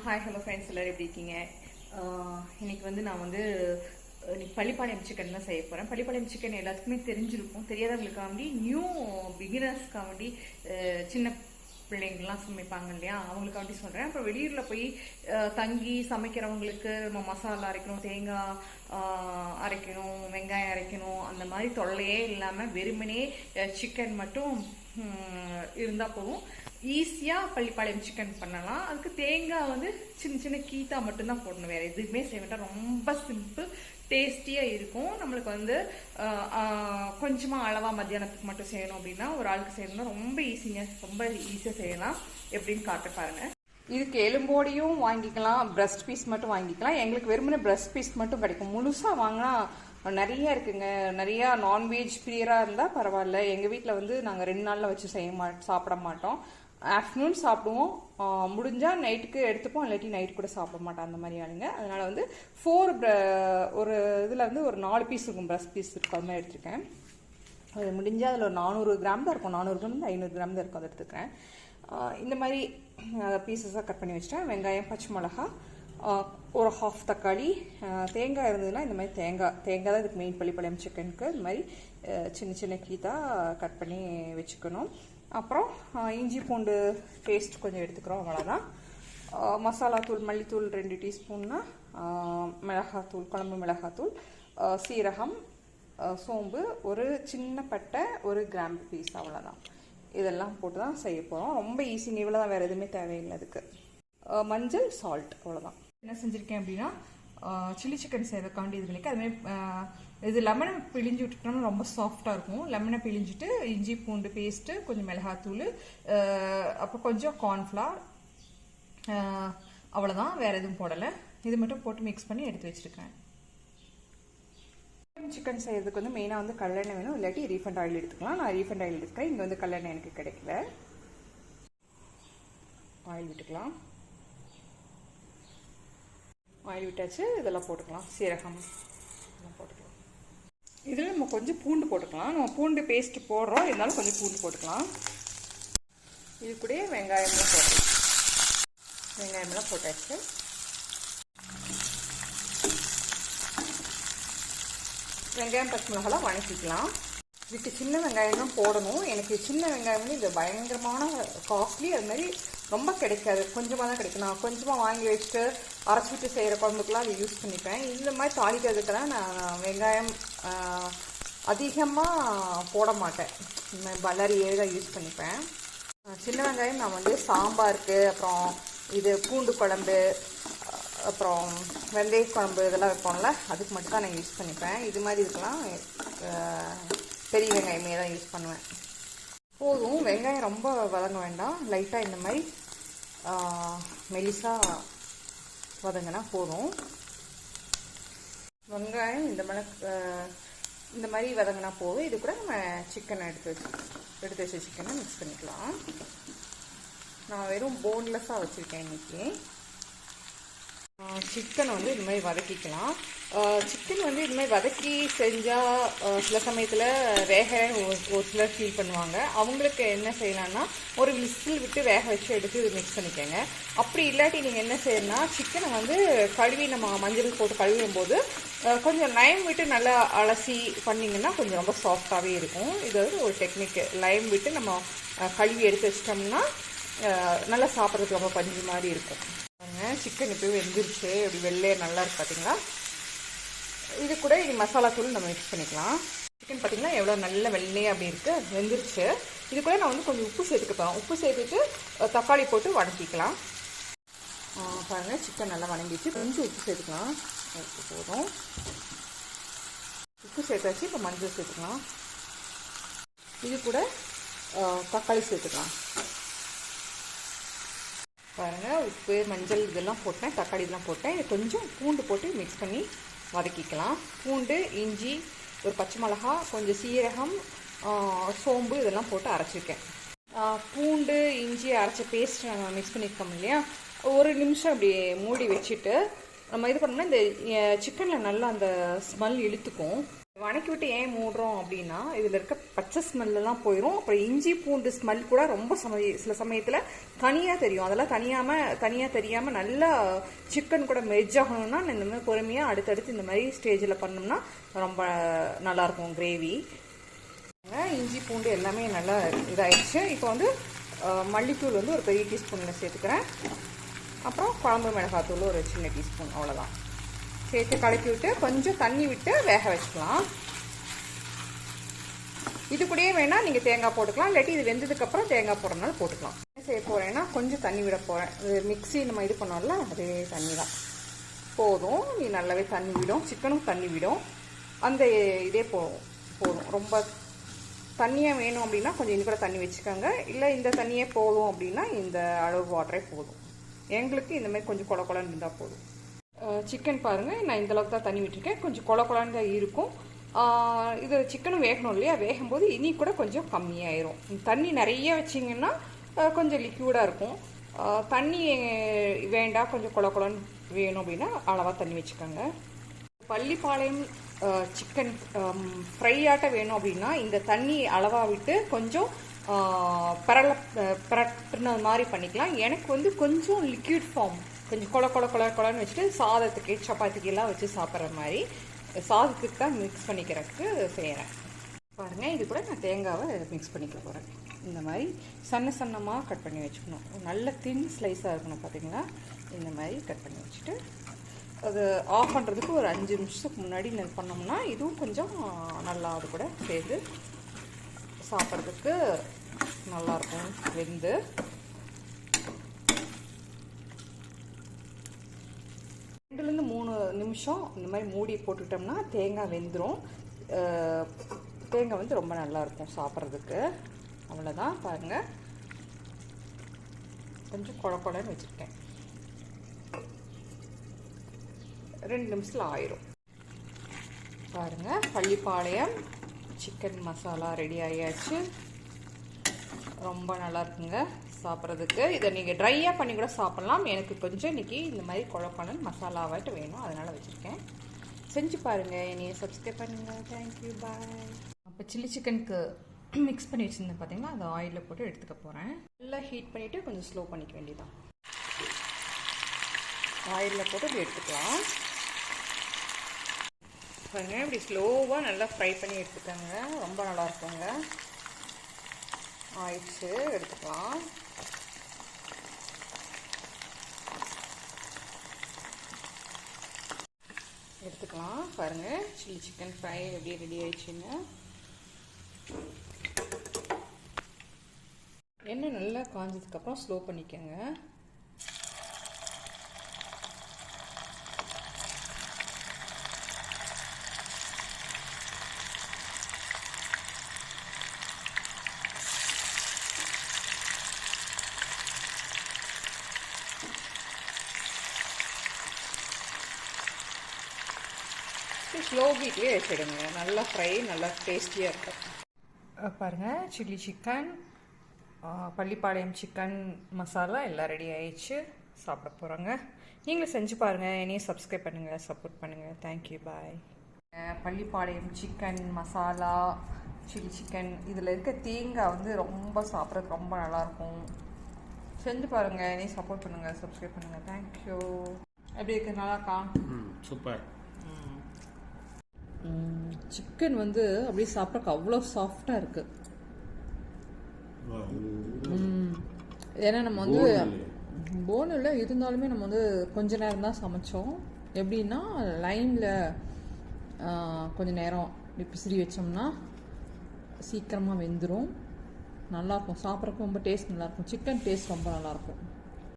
Hi hello friends எல்லோரும் எப்படி இருக்கீங்க? இன்றைக்கி வந்து நான் வந்து இன்னைக்கு பள்ளிப்பாளையம் சிக்கன் தான் செய்ய போகிறேன் பள்ளிப்பாளையம் சிக்கன் எல்லாத்துக்குமே தெரிஞ்சிருக்கும். தெரியாதவங்களுக்காண்டி நியூ பிகினர்ஸ்க்காண்டி சின்ன பிள்ளைங்கள்லாம் சமைப்பாங்க இல்லையா? அவங்களுக்காண்டி சொல்கிறேன் அப்புறம் வெளியூரில் போய் தங்கி சமைக்கிறவங்களுக்கு நம்ம மசாலா அரைக்கணும் தேங்காய் அரைக்கணும் வெங்காயம் அரைக்கணும் அந்த மாதிரி தொல்லையே இல்லாமல் வெறுமனே சிக்கன் மட்டும் இருந்தால் போதும். ஈஸியாக பள்ளிப்பாளையம் சிக்கன் பண்ணலாம். அதுக்கு தேங்காய் வந்து சின்ன சின்ன கீத்தா மட்டும்தான் போடணும். வேறு எதுவுமே செய்ய வேண்டாம். ரொம்ப சிம்பிள் டேஸ்டியாக இருக்கும். நம்மளுக்கு வந்து கொஞ்சமாக அளவாக மத்தியானத்துக்கு மட்டும் செய்யணும் அப்படின்னா ஒரு ஆளுக்கு செய்யணும்னா ரொம்ப ஈஸிங்க ரொம்ப ஈஸியாக செய்யலாம். எப்படின்னு காட்ட பாருங்க. இதுக்கு எலும்போடையும் வாங்கிக்கலாம். பிரஸ்ட் பீஸ் மட்டும் வாங்கிக்கலாம். எங்களுக்கு வெறுமனே பிரஸ்ட் பீஸ் மட்டும் கிடைக்கும். முழுசாக வாங்கினா நிறைய இருக்குங்க. நிறையா நான்வெஜ் பிரியராக இருந்தால் பரவாயில்ல. எங்கள் வீட்டில் வந்து நாங்கள் ரெண்டு நாளில் வச்சு செய்ய மா சாப்பிட மாட்டோம். ஆஃப்டர்நூன் சாப்பிடுவோம். முடிஞ்சால் நைட்டுக்கு எடுத்துப்போம். இல்லாட்டி நைட் கூட சாப்பிட மாட்டோம் அந்த மாதிரி ஆளுங்க. அதனால வந்து ஃபோர் ஒரு இதில் வந்து ஒரு நாலு பீஸ் இருக்கும். பிரஸ்ட் பீஸ் இருக்கும் அது மாதிரி எடுத்துருக்கேன். அது முடிஞ்சால் அதில் ஒரு நானூறு கிராம் தான் இருக்கும். நானூறு கிராம் ஐநூறு கிராம் தான் இருக்கும். அதை எடுத்துக்கிறேன். இந்த மாதிரி பீசஸாக கட் பண்ணி வச்சிட்டேன். வெங்காயம் பச்சை மிளகா ஒரு ஹாஃப் தக்காளி தேங்காய் இருந்ததுன்னா இந்த மாதிரி தேங்காய் தேங்காய் தான் இதுக்கு மெயின் பள்ளிப்பாளையம் சிக்கனுக்கு இந்த மாதிரி சின்ன சின்ன கீதாக கட் பண்ணி வச்சுக்கணும். அப்புறம் இஞ்சி பூண்டு பேஸ்ட் கொஞ்சம் எடுத்துக்கிறோம் அவ்வளோதான் மசாலாத்தூள் மல்லித்தூள் ரெண்டு டீஸ்பூன்னா மிளகாத்தூள் குழம்பு மிளகாத்தூள் சீரகம் சோம்பு ஒரு சின்ன பட்டை ஒரு கிராம்பு பீஸ் அவ்வளோதான் இதெல்லாம் போட்டு தான் செய்ய போகிறோம் ரொம்ப ஈஸி இவ்வளோ தான் வேறு எதுவுமே தேவையில்லை அதுக்கு. மஞ்சள் சால்ட் அவ்வளோதான் என்ன செஞ்சுருக்கேன் அப்படின்னா சில்லி சிக்கன் செய்யறதுக்காண்டி இது பண்ணிக்க அதுமாதிரி இது லெமனை பிழிஞ்சு விட்டுட்டோம்னா ரொம்ப சாஃப்டாக இருக்கும். லெமனை பிழிஞ்சிட்டு இஞ்சி பூண்டு பேஸ்ட்டு கொஞ்சம் மிளகாத்தூள் அப்போ அப்புறம் கொஞ்சம் கார்ன்ஃப்ளவர் அவ்வளோதான் வேறு எதுவும் போடலை. இது மட்டும் போட்டு மிக்ஸ் பண்ணி எடுத்து வச்சுருக்கேன். சிக்கன் செய்கிறதுக்கு வந்து மெயினாக வந்து கல்லெண்ணெய் வேணும். இல்லாட்டி ரீஃபண்ட் ஆயில் எடுத்துக்கலாம். நான் ரீஃபண்ட் ஆயில் எடுத்துக்கிறேன். இங்கே வந்து கல்லெண்ணெய் எனக்கு கிடைக்கல. ஆயில் விட்டுக்கலாம். ஆயில் விட்டாச்சு. இதெல்லாம் போட்டுக்கலாம். சீரகம் இதெல்லாம் போட்டுக்கலாம். இதில் நம்ம கொஞ்சம் பூண்டு போட்டுக்கலாம். நம்ம பூண்டு பேஸ்ட் போடுறோம். இருந்தாலும் கொஞ்சம் பூண்டு போட்டுக்கலாம். இது கூட வெங்காயம்லாம் போட்டுக்கலாம் வெங்காயம்லாம் போட்டாச்சு. வெங்காயம் பச்சை மிளகாலாம் வணக்கிக்கலாம். இதுக்கு சின்ன வெங்காயம் தான் போடணும். எனக்கு சின்ன வெங்காயம் வந்து இது பயங்கரமான காஸ்ட்லி அது மாதிரி ரொம்ப கிடைக்காது. கொஞ்சமாக தான் கிடைக்கும். நான் கொஞ்சமாக வாங்கி வச்சுட்டு அரைச்சிட்டு செய்கிற குழம்புக்கெலாம் அதை யூஸ் பண்ணிப்பேன். இந்த மாதிரி தாளிக்கிறதுக்கெல்லாம் நான் வெங்காயம் அதிகமாக போட மாட்டேன். பல்லாரி மாதிரி தான் யூஸ் பண்ணிப்பேன். சின்ன வெங்காயம் நான் வந்து சாம்பாருக்கு அப்புறம் இது பூண்டு குழம்பு அப்புறம் வெந்தய குழம்பு இதெல்லாம் வைப்போம்ல அதுக்கு மட்டும் தான் நான் யூஸ் பண்ணிப்பேன். இது மாதிரி இதுக்கெல்லாம் பெரிய வெங்காயமே தான் யூஸ் பண்ணுவேன். போதும். வெங்காயம் ரொம்ப வதங்க வேண்டாம். லைட்டாக இந்த மாதிரி மெலிசாக வதங்கினா போதும். வெங்காயம் இந்த மாதிரி இந்த மாதிரி வதங்கினா போதும். இது கூட நம்ம சிக்கனை எடுத்து வச்சு எடுத்து வச்ச சிக்கனை மிக்ஸ் பண்ணிக்கலாம். நான் வெறும் போன்லெஸ்ஸாக வச்சுருக்கேன் இன்னைக்கு. சிக்கனை வந்து இது மாதிரி வதக்கிக்கலாம். சிக்கன் வந்து இது மாதிரி வதக்கி செஞ்சால் சில சமயத்தில் வேக ஒரு சிலர் ஃபீல் பண்ணுவாங்க. அவங்களுக்கு என்ன செய்யலாம்னா ஒரு விசில் விட்டு வேக வச்சு எடுத்து இது மிக்ஸ் பண்ணிக்கோங்க. அப்படி இல்லாட்டி நீங்கள் என்ன செய்யணும்னா சிக்கனை வந்து கழுவி நம்ம மஞ்சள் போட்டு கழுவும் போது கொஞ்சம் லைம் விட்டு நல்லா அலசி பண்ணிங்கன்னா கொஞ்சம் ரொம்ப சாஃப்டாகவே இருக்கும். இது வந்து ஒரு டெக்னிக் லைம் விட்டு நம்ம கழுவி எடுத்து வச்சிட்டோம்னா நல்லா சாப்பிட்றதுக்கு ரொம்ப பஞ்சு மாதிரி இருக்கும். பாருங்க சிக்கன் இப்போ வெந்துருச்சு. இப்படி வெள்ளையே நல்லா இருக்கு பார்த்தீங்களா இது கூட இது மசாலா தூள் நம்ம மிக்ஸ் பண்ணிக்கலாம். சிக்கன் பார்த்தீங்கன்னா எவ்வளோ நல்ல வெள்ளையாக அப்படி இருக்குது வெந்துருச்சு. இது கூட நான் வந்து கொஞ்சம் உப்பு சேர்த்துக்க போகிறோம் உப்பு சேர்த்துட்டு தக்காளி போட்டு வணக்கிக்கலாம் பாருங்கள் சிக்கன் நல்லா வணங்கிடுச்சு. கொஞ்சம் உப்பு சேர்த்துக்கலாம். உப்பு போதும். உப்பு சேர்த்தாச்சு. இப்போ மஞ்சள் சேர்த்துக்கலாம். இது கூட தக்காளி சேர்த்துக்கலாம். பாருங்கள் உப்பு மஞ்சள் இதெல்லாம் போட்டேன் தக்காளி இதெல்லாம் போட்டேன். இது கொஞ்சம் பூண்டு போட்டு மிக்ஸ் பண்ணி வதக்கிக்கலாம். பூண்டு இஞ்சி ஒரு பச்சை மிளகா கொஞ்சம் சீரகம் சோம்பு இதெல்லாம் போட்டு அரைச்சிருக்கேன். பூண்டு இஞ்சி அரைச்ச பேஸ்ட் நம்ம மிக்ஸ் பண்ணியிருக்கோம் இல்லையா? ஒரு நிமிஷம் அப்படி மூடி வச்சுட்டு நம்ம இது பண்ணோம்னா இந்த சிக்கனில் நல்லா அந்த ஸ்மெல் இழுத்துக்கும். வணக்கி விட்டு ஏன் மூடுறோம் அப்படின்னா இதில் இருக்க பச்சை ஸ்மெல்லாம் போயிடும் அப்புறம் இஞ்சி பூண்டு ஸ்மெல் கூட ரொம்ப சமய சில சமயத்தில் தனியாக தெரியும். அதெல்லாம் தனியாமல் தனியாக தெரியாமல் நல்லா சிக்கன் கூட மெர்ஜ் ஆகணும்னா இந்த மாதிரி பொறுமையாக அடுத்தடுத்து இந்த மாதிரி ஸ்டேஜில் பண்ணோம்னா ரொம்ப நல்லாயிருக்கும் கிரேவி இஞ்சி பூண்டு எல்லாமே நல்லா இதாகிடுச்சு இப்போ வந்து மல்லித்தூள் வந்து ஒரு பெரிய டீஸ்பூனில் சேர்த்துக்கிறேன். அப்புறம் குழம்பு மிளகாத்தூள் ஒரு சின்ன டீஸ்பூன் அவ்வளோதான் சேர்த்து கலக்கி விட்டு கொஞ்சம் தண்ணி விட்டு வேக வச்சுக்கலாம். இது கூடயே வேணால் நீங்கள் தேங்காய் போட்டுக்கலாம். இல்லாட்டி இது வெந்ததுக்கப்புறம் தேங்காய் போடுறதுனால போட்டுக்கலாம். என்ன செய்ய போகிறேன்னா கொஞ்சம் தண்ணி விட போகிறேன் இது மிக்ஸி நம்ம இது பண்ணோம்ல அதே தண்ணி தான் போதும். நீ நல்லாவே தண்ணி விடும். சிக்கனும் தண்ணி விடும். அந்த இதே போதும் போதும். ரொம்ப தண்ணியாக வேணும் அப்படின்னா கொஞ்சம் இன்னும் கூட தண்ணி வச்சுக்கோங்க. இல்லை இந்த தண்ணியே போதும் அப்படின்னா இந்த அளவு வாட்டரே போதும். எங்களுக்கு இந்தமாதிரி கொஞ்சம் கொல கொலன்னு இருந்தால் போதும். சிக்கன் பாருங்கள் நான் இந்த அளவுக்கு தான் தண்ணி விட்டுருக்கேன். கொஞ்சம் கொல கொலன்னு தான் இருக்கும். இது சிக்கனும் வேகணும் இல்லையா? வேகும்போது இனி கூட கொஞ்சம் கம்மியாயிரும். தண்ணி நிறைய வச்சிங்கன்னா கொஞ்சம் லிக்யூடாக இருக்கும். தண்ணி வேண்டாம். கொஞ்சம் கொல கொலன்னு வேணும் அப்படின்னா அளவாக தண்ணி வச்சுக்கோங்க. பள்ளிப்பாளையம் சிக்கன் ஃப்ரை ஆட்ட வேணும் அப்படின்னா இந்த தண்ணி அளவாக விட்டு கொஞ்சம் பரல பரட்டுனது மாதிரி பண்ணிக்கலாம். எனக்கு வந்து கொஞ்சம் லிக்யூட் ஃபார்ம் கொஞ்சம் கொல கொல கொல கொலன்னு வச்சுட்டு சாதத்துக்கு சப்பாத்திக்கு எல்லாம் வச்சு சாப்பிட்ற மாதிரி. சாதத்துக்கு தான் மிக்ஸ் பண்ணிக்கிறதுக்கு செய்கிறேன் பாருங்கள் இது கூட நான் தேங்காவை மிக்ஸ் பண்ணிக்க போகிறேன் இந்த மாதிரி சன்ன சன்னமாக கட் பண்ணி வச்சுக்கணும். நல்ல தின் ஸ்லைஸாக இருக்கணும் பார்த்தீங்களா இந்த மாதிரி கட் பண்ணி வச்சுட்டு அது ஆஃப் பண்ணுறதுக்கு ஒரு அஞ்சு நிமிஷத்துக்கு முன்னாடி நெல் பண்ணோம்னா இதுவும் கொஞ்சம் நல்லா அது கூட சேர்ந்து சாப்பிட்றதுக்கு நல்லாயிருக்கும் வெந்து. நிமிஷம் இந்த மாதிரி மூடி போட்டுக்கிட்டோம்னா தேங்காய் வெந்துடும் தேங்காய் வந்து ரொம்ப நல்லாயிருக்கும் சாப்பிட்றதுக்கு. அவ்வளோதான் பாருங்கள் கொஞ்சம் குழ குழன்னு வச்சுருக்கேன் ரெண்டு நிமிஷத்தில் ஆயிரும். பாருங்கள் பள்ளிப்பாளையம் சிக்கன் மசாலா ரெடி ஆகியாச்சு ரொம்ப நல்லா இருக்குங்க. சாப்பிட்றதுக்கு. இதை நீங்கள் ட்ரையாக பண்ணி கூட சாப்பிட்லாம். எனக்கு கொஞ்சம் இன்னைக்கு இந்த மாதிரி குழப்பணன் மசாலாவாட்டு வேணும். அதனால் வச்சுருக்கேன். செஞ்சு பாருங்கள் என்னைய சப்ஸ்கிரைப் பண்ணுங்கள் தேங்க்யூ பாய் அப்போ சில்லி சிக்கனுக்கு மிக்ஸ் பண்ணி வச்சுருந்தேன் பார்த்தீங்களா அதை ஆயிலில் போட்டு எடுத்துக்க போகிறேன் நல்லா ஹீட் பண்ணிவிட்டு கொஞ்சம் ஸ்லோ பண்ணிக்க வேண்டியதான் ஆயிலில் போட்டு இப்படி எடுத்துக்கலாம். பாருங்க. இப்படி ஸ்லோவாக நல்லா ஃப்ரை பண்ணி எடுத்துக்கோங்க. ரொம்ப நல்லா இருக்குங்க. ஆயிடுச்சு. எடுத்துக்கலாம். எடுத்துக்கலாம். பாருங்க சில்லி சிக்கன் ஃப்ரை எப்படி ரெடி ஆயிடுச்சுன்னு எண்ணெய் நல்லா காஞ்சதுக்கப்புறம் ஸ்லோ பண்ணிக்கோங்க. ஸ்லோ ஹீட்லேயே வச்சிடுங்க. நல்லா ஃப்ரை நல்லா டேஸ்டியாக இருக்கும். பாருங்கள் chilli chicken Pallipalayam chicken masala எல்லாம் ரெடி ஆயிடுச்சு. சாப்பிட போகிறோங்க நீங்களும் செஞ்சு பாருங்கள் என்னையும் சப்ஸ்கிரைப் பண்ணுங்கள் சப்போர்ட் பண்ணுங்கள் thank you bye Pallipalayam chicken masala chilli chicken இதில் இருக்க தேங்காய் வந்து ரொம்ப சாப்பிட்றதுக்கு ரொம்ப நல்லாயிருக்கும் செஞ்சு பாருங்கள் என்னையும் சப்போர்ட் பண்ணுங்கள் சப்ஸ்கிரைப் பண்ணுங்கள் தேங்க்யூ எப்படி இருக்கு நல்லா இருக்கா சூப்பர் சிக்கன் வந்து அப்படியே சாப்பிட்றக்கு அவ்வளோ சாஃப்டாக இருக்கு. ம். ஏன்னா நம்ம வந்து போன் இல்லை இருந்தாலுமே நம்ம வந்து கொஞ்ச நேரம் தான் சமைச்சோம். எப்படின்னா லைனில் கொஞ்ச நேரம் இப்படி பிசிறி வச்சோம்னா சீக்கிரமாக வெந்துடும் நல்லாயிருக்கும் சாப்பிட்றதுக்கு ரொம்ப டேஸ்ட் நல்லாயிருக்கும் சிக்கன் டேஸ்ட் ரொம்ப நல்லாயிருக்கும்